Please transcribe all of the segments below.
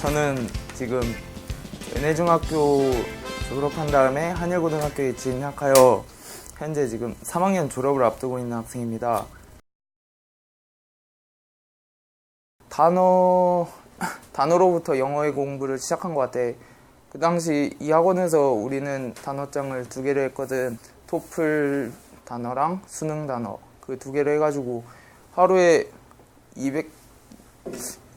저는 지금 연해중학교 졸업한 다음에 한일고등학교에 진학하여 현재 지금 3학년 졸업을 앞두고 있는 학생입니다. 단어 단어로부터 영어의 공부를 시작한 것 같아. 그 당시 이 학원에서 우리는 단어장을 두 개를 했거든. 토플 단어랑 수능 단어 그 두 개를 해가지고 하루에 200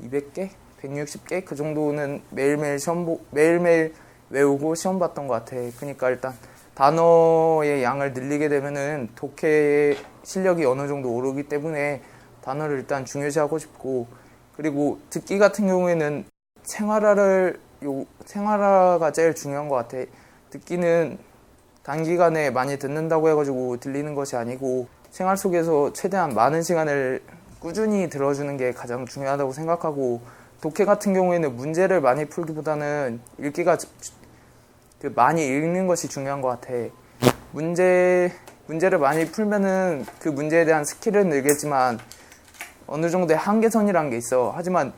200개, 160개 그 정도는 매일매일 시험 보, 매일매일 외우고 시험 봤던 것 같아. 그러니까 일단 단어의 양을 늘리게 되면은 독해 실력이 어느 정도 오르기 때문에 단어를 일단 중요시하고 싶고 그리고 듣기 같은 경우에는 생활화를 요 생활화가 제일 중요한 것 같아. 듣기는 단기간에 많이 듣는다고 해가지고 들리는 것이 아니고 생활 속에서 최대한 많은 시간을 꾸준히 들어주는 게 가장 중요하다고 생각하고 독해 같은 경우에는 문제를 많이 풀기보다는 읽기가 주- 그 많이 읽는 것이 중요한 것 같아. 문제 문제를 많이 풀면은 그 문제에 대한 스킬은 늘겠지만 어느 정도의 한계선이란 게 있어. 하지만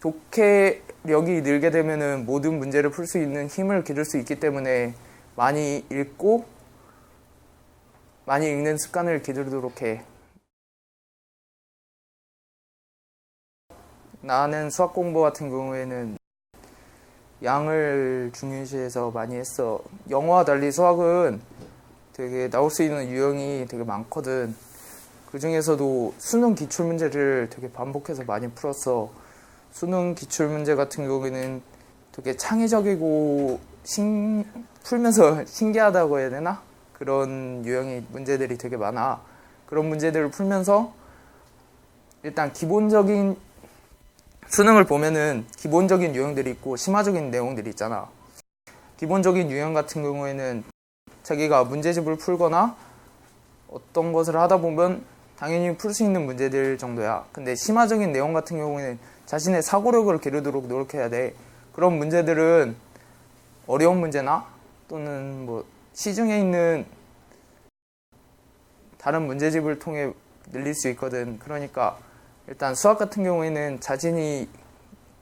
독해력이 늘게 되면은 모든 문제를 풀 수 있는 힘을 기를 수 있기 때문에 많이 읽고 많이 읽는 습관을 기르도록 해. 나는 수학 공부 같은 경우에는 양을 중요시해서 많이 했어. 영어와 달리 수학은 되게 나올 수 있는 유형이 되게 많거든. 그 중에서도 수능 기출 문제를 되게 반복해서 많이 풀었어. 수능 기출 문제 같은 경우에는 되게 창의적이고 신, 풀면서 신기하다고 해야 되나? 그런 유형의 문제들이 되게 많아. 그런 문제들을 풀면서 일단 기본적인 수능을 보면은 기본적인 유형들이 있고 심화적인 내용들이 있잖아. 기본적인 유형 같은 경우에는 자기가 문제집을 풀거나 어떤 것을 하다 보면 당연히 풀 수 있는 문제들 정도야. 근데 심화적인 내용 같은 경우에는 자신의 사고력을 기르도록 노력해야 돼. 그런 문제들은 어려운 문제나 또는 뭐 시중에 있는 다른 문제집을 통해 늘릴 수 있거든. 그러니까 일단 수학 같은 경우에는 자신이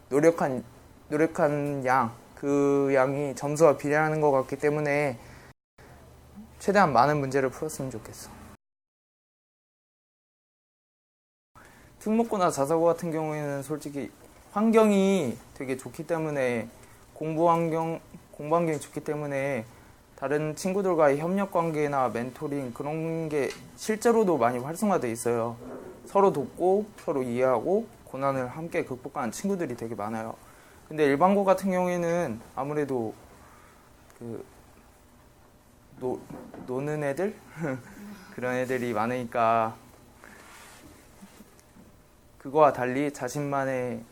노력한 노력한 양, 그 양이 점수와 비례하는 것 같기 때문에 최대한 많은 문제를 풀었으면 좋겠어. 특목고나 자사고 같은 경우에는 솔직히 환경이 되게 좋기 때문에 공부 환경 공부 환경이 좋기 때문에 다른 친구들과의 협력 관계나 멘토링 그런 게 실제로도 많이 활성화돼 있어요. 서로 돕고 서로 이해하고 고난을 함께 극복하는 친구들이 되게 많아요. 근데 일반고 같은 경우에는 아무래도 그 노, 노는 애들 그런 애들이 많으니까 그거와 달리 자신만의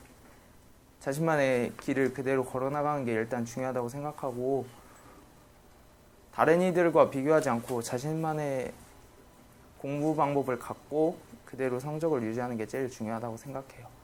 자신만의 길을 그대로 걸어 나가는 게 일단 중요하다고 생각하고 다른 이들과 비교하지 않고 자신만의 공부 방법을 갖고 그대로 성적을 유지하는 게 제일 중요하다고 생각해요.